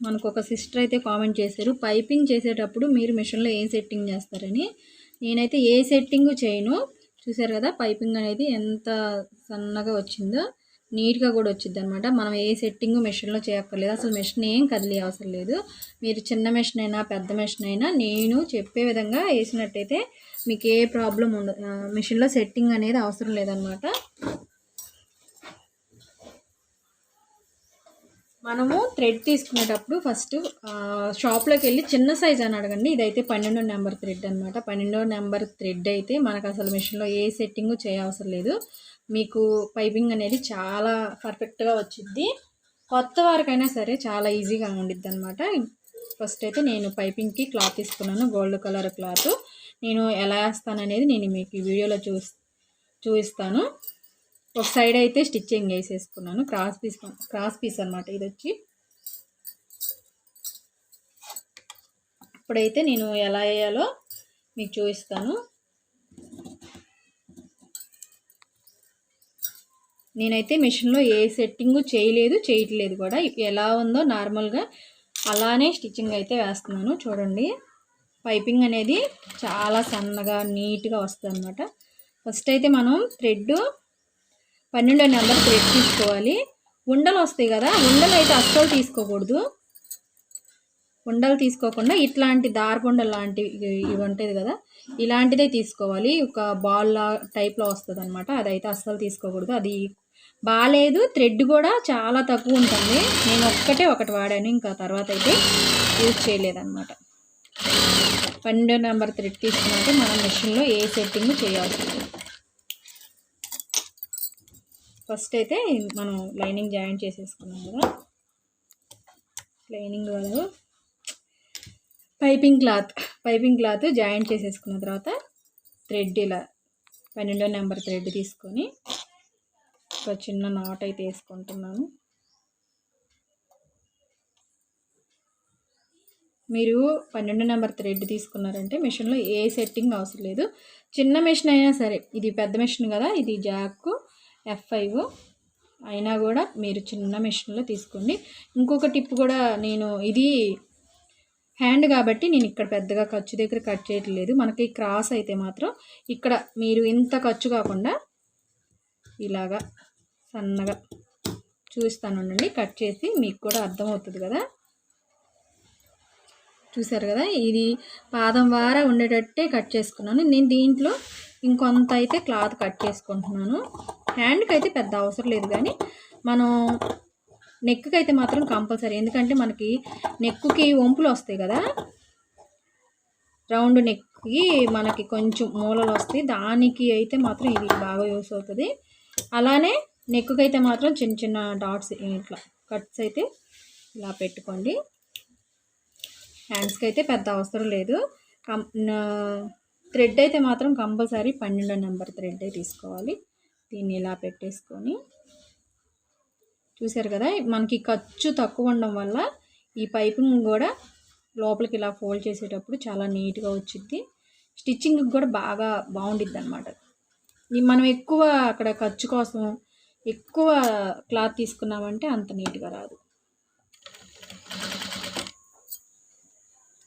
మనకు ఒక సిస్టర్ అయితే కామెంట్ చేశారు పైపింగ్ చేసేటప్పుడు మీరు మిషన్లో ఏ సెట్టింగ్ చేస్తారని? నేనైతే ఏ సెట్టింగ్ చేయను. చూసారు కదా పైపింగ్ అనేది ఎంత సన్నగా వచ్చిందో నీట్గా కూడా వచ్చింది అనమాట మనం ఏ సెట్టింగ్ మిషన్లో చేయక్కర్లేదు అసలు మిషన్ ఏం కదిలే అవసరం లేదు. మీరు చిన్న మిషన్ అయినా పెద్ద మెషిన్ అయినా నేను చెప్పే విధంగా వేసినట్టయితే మీకు ఏ ప్రాబ్లం ఉండదు మిషన్లో సెట్టింగ్ అనేది అవసరం లేదనమాట మనము థ్రెడ్ తీసుకునేటప్పుడు ఫస్ట్ షాప్లోకి వెళ్ళి చిన్న సైజ్ అని అడగండి. ఇదైతే పన్నెండో నెంబర్ థ్రెడ్ అనమాట పన్నెండో నెంబర్ థ్రెడ్ అయితే మనకు అసలు మిషన్లో ఏ సెట్టింగ్ చేయవసరం లేదు. మీకు పైపింగ్ అనేది చాలా పర్ఫెక్ట్గా వచ్చింది కొత్త వారికైనా సరే చాలా ఈజీగా ఉండిద్ది అనమాట ఫస్ట్ అయితే నేను పైపింగ్కి క్లాత్ తీసుకున్నాను గోల్డ్ కలర్ క్లాత్ నేను ఎలా వేస్తాననేది నేను మీకు ఈ వీడియోలో చూ చూపిస్తాను. ఒక సైడ్ అయితే స్టిచ్చింగ్ వేసేసుకున్నాను. క్రాస్ పీస్ క్రాస్ పీస్ అనమాట ఇది వచ్చి. ఇప్పుడైతే నేను ఎలా వేయాలో మీకు చూపిస్తాను. నేనైతే మిషన్లో ఏ సెట్టింగ్ చేయలేదు చేయట్లేదు కూడా. ఎలా ఉందో నార్మల్గా అలానే స్టిచ్చింగ్ అయితే వేస్తున్నాను. చూడండి. పైపింగ్ అనేది చాలా సన్నగా నీట్గా వస్తుంది అనమాట ఫస్ట్ అయితే మనం థ్రెడ్ పన్నెండో నెంబర్ థ్రెడ్ తీసుకోవాలి. ఉండలు వస్తాయి కదా ఉండలు అయితే అస్సలు తీసుకోకూడదు. ఉండలు తీసుకోకుండా ఇట్లాంటి దారపుండలు లాంటివి ఇవి ఉంటుంది కదా ఇలాంటిదే తీసుకోవాలి. ఒక బాల్ టైప్లో వస్తుంది అనమాట అదైతే అస్సలు తీసుకోకూడదు. అది బాగాలేదు థ్రెడ్ కూడా చాలా తక్కువ ఉంటుంది. నేను ఒక్కటే ఒకటి వాడాను ఇంకా తర్వాత అయితే యూజ్ చేయలేదన్నమాట. పన్నెండో నెంబర్ థ్రెడ్ తీసుకున్నాక మనం మిషన్లో ఏ సెట్టింగ్ చేయాలి ఫస్ట్ అయితే మనం లైనింగ్ జాయిన్ చేసేసుకున్నాం కదా. లైనింగ్ వాళ్ళు piping cloth piping cloth join చేసేసుకున్న తర్వాత థ్రెడ్ ఇలా పన్నెండో నెంబర్ థ్రెడ్ తీసుకొని ఒక చిన్న నాట్ అయితే వేసుకుంటున్నాను. మీరు పన్నెండు నెంబర్ థ్రెడ్ తీసుకున్నారంటే మిషన్లో ఏ సెట్టింగ్ అవసరం లేదు. చిన్న మిషన్ అయినా సరే ఇది పెద్ద మిషన్ కదా ఇది జాక్ ఎఫ్ ఫైవ్ అయినా కూడా మీరు చిన్న మిషన్లో తీసుకోండి. ఇంకొక టిప్ కూడా నేను ఇది హ్యాండ్ కాబట్టి నేను ఇక్కడ పెద్దగా ఖర్చు దగ్గర కట్ చేయట్లేదు. మనకి క్రాస్ అయితే మాత్రం ఇక్కడ మీరు ఇంత ఖర్చు కాకుండా ఇలాగా సన్నగా చూస్తాను కట్ చేసి మీకు కూడా అర్థమవుతుంది కదా. చూసారు కదా? ఇది పాదం వార ఉండేటట్టే కట్ చేసుకున్నాను. నేను దీంట్లో ఇంకొంత అయితే క్లాత్ కట్ చేసుకుంటున్నాను. హ్యాండ్కి అయితే పెద్ద అవసరం లేదు కానీ మనం నెక్కి అయితే మాత్రం కంపల్సరీ. ఎందుకంటే మనకి నెక్కుకి వంపులు వస్తాయి కదా? రౌండ్ నెక్కి మనకి కొంచెం మూలలు వస్తాయి దానికి అయితే మాత్రం ఇది బాగా యూస్ అవుతుంది. అలానే నెక్కుకి అయితే మాత్రం చిన్న చిన్న డాట్స్ ఇట్లా కట్స్ అయితే ఇలా పెట్టుకోండి. హ్యాండ్స్కి అయితే పెద్ద అవసరం లేదు. కం థ్రెడ్ అయితే మాత్రం కంపల్సరీ పన్నెండో నెంబర్ థ్రెడ్ తీసుకోవాలి. దీన్ని ఇలా పెట్టేసుకొని చూసారు కదా మనకి ఖర్చు తక్కువ ఉండడం వల్ల ఈ పైపింగ్ కూడా లోపలికి ఇలా ఫోల్డ్ చేసేటప్పుడు చాలా నీట్గా వచ్చింది స్టిచ్చింగ్ కూడా బాగా బాగుండిద్ది అనమాట మనం ఎక్కువ అక్కడ ఖర్చు కోసం ఎక్కువ క్లాత్ తీసుకున్నామంటే అంత నీట్గా రాదు.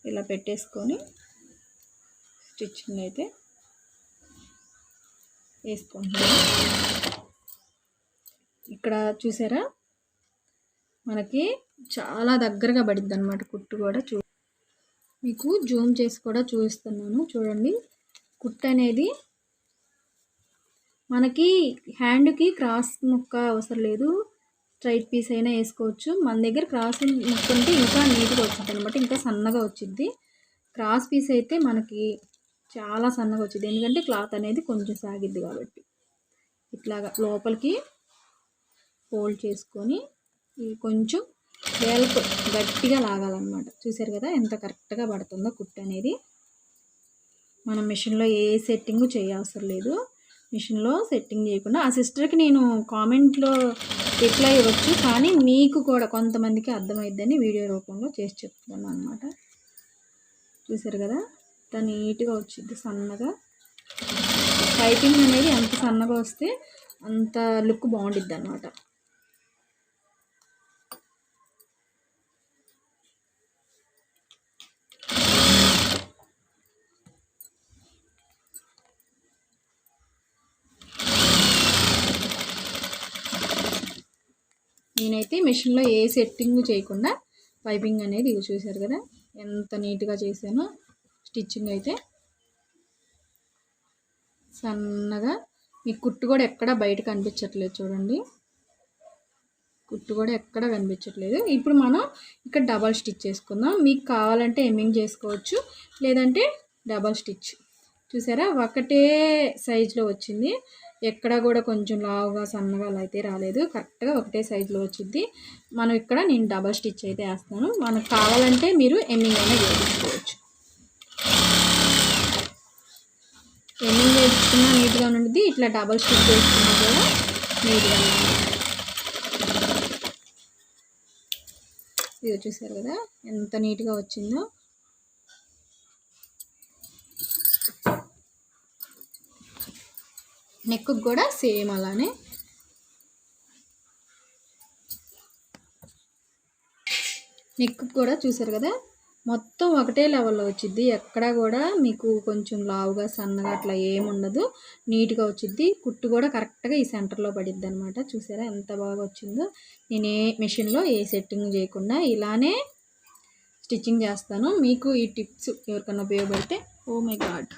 ఇలా పెట్టేసుకొని స్టిచ్చింగ్ అయితే వేసుకుంటున్నాను. ఇక్కడ చూసారా? మనకి చాలా దగ్గరగా పడిద్ది అనమాట కుట్టు కూడా చూ మీకు జూమ్ చేసి కూడా చూపిస్తున్నాను. చూడండి. కుట్టు అనేది మనకి హ్యాండ్కి క్రాస్ ముక్క అవసరం లేదు. స్ట్రైట్ పీస్ అయినా వేసుకోవచ్చు. మన దగ్గర క్రాస్ ముక్క ఉంటే ఇంకా నీట్గా వచ్చింది అనమాట ఇంకా సన్నగా వచ్చింది. క్రాస్ పీస్ అయితే మనకి చాలా సన్నగా వచ్చింది ఎందుకంటే క్లాత్ అనేది కొంచెం సాగిద్ది కాబట్టి. ఇట్లాగా లోపలికి ఫోల్డ్ చేసుకొని కొంచెం వేలకు గట్టిగా లాగాలన్నమాట. చూసారు కదా ఎంత కరెక్ట్గా పడుతుందో కుట్టు అనేది. మనం మిషన్లో ఏ సెట్టింగ్ చేయవసరం లేదు. మిషన్లో సెట్టింగ్ చేయకుండా ఆ సిస్టర్కి నేను కామెంట్లో రిప్లై ఇవ్వచ్చు. కానీ మీకు కూడా కొంతమందికి అర్థమైద్దని వీడియో రూపంలో చేసి చెప్తున్నాను అనమాట చూసారు కదా? ఎంత నీట్గా వచ్చింది సన్నగా. పైపింగ్ అనేది ఎంత సన్నగా వస్తే అంత లుక్ బాగుండిద్ది అన్నమాట నేనైతే మిషన్లో ఏ సెట్టింగ్ చేయకుండా పైపింగ్ అనేది ఇది చూశారు కదా? ఎంత నీట్గా చేశానో స్టిచ్చింగ్ అయితే సన్నగా. మీ కుట్టు కూడా ఎక్కడ బయట కనిపించట్లేదు చూడండి. కుట్టు కూడా ఎక్కడ కనిపించట్లేదు. ఇప్పుడు మనం ఇక్కడ డబల్ స్టిచ్ చేసుకుందాం. మీకు కావాలంటే ఎమ్మింగ్ చేసుకోవచ్చు. లేదంటే డబల్ స్టిచ్. చూసారా? ఒకటే సైజులో వచ్చింది. ఎక్కడ కూడా కొంచెం లావుగా సన్నగా అలా అయితే రాలేదు. కరెక్ట్గా ఒకటే సైజులో వచ్చింది. మనం ఇక్కడ నేను డబల్ స్టిచ్ అయితే వేస్తాను. మనకు కావాలంటే మీరు ఎమ్మింగ్ అయినా చేసుకోవచ్చు. ఎన్ని వేసుకున్నా నీట్గా ఉంటుంది ఇట్లా డబల్ స్టిచ్ వేసుకున్నా కూడా నీట్గా ఉంటుంది ఇది చూసారు కదా ఎంత నీట్గా వచ్చిందో. నెక్ కూడా సేమ్ అలానే. నెక్ కూడా చూసారు కదా మొత్తం ఒకటే లెవెల్లో వచ్చింది ఎక్కడా కూడా మీకు కొంచెం లావుగా సన్నగా అట్లా ఏముండదు నీట్గా వచ్చింది కుట్టు కూడా కరెక్ట్గా ఈ సెంటర్లో పడిద్ది అనమాట చూసారా ఎంత బాగా వచ్చిందో. నేను ఏ మిషన్లో ఏ సెట్టింగ్ చేయకుండా ఇలానే స్టిచ్చింగ్ చేస్తాను. మీకు ఈ టిప్స్ ఎవరికైనా ఉపయోగపడితే ఓ మై గాడ్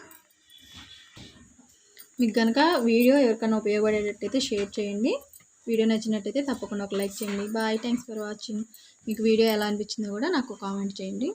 మీకు కనుక వీడియో ఎవరికైనా ఉపయోగపడేటట్టయితే షేర్ చేయండి. వీడియో నచ్చినట్టయితే తప్పకుండా ఒక లైక్ చేయండి. బాయ్ థ్యాంక్స్ ఫర్ వాచింగ్ మీకు వీడియో ఎలా అనిపించిందో కూడా నాకు కామెంట్ చేయండి.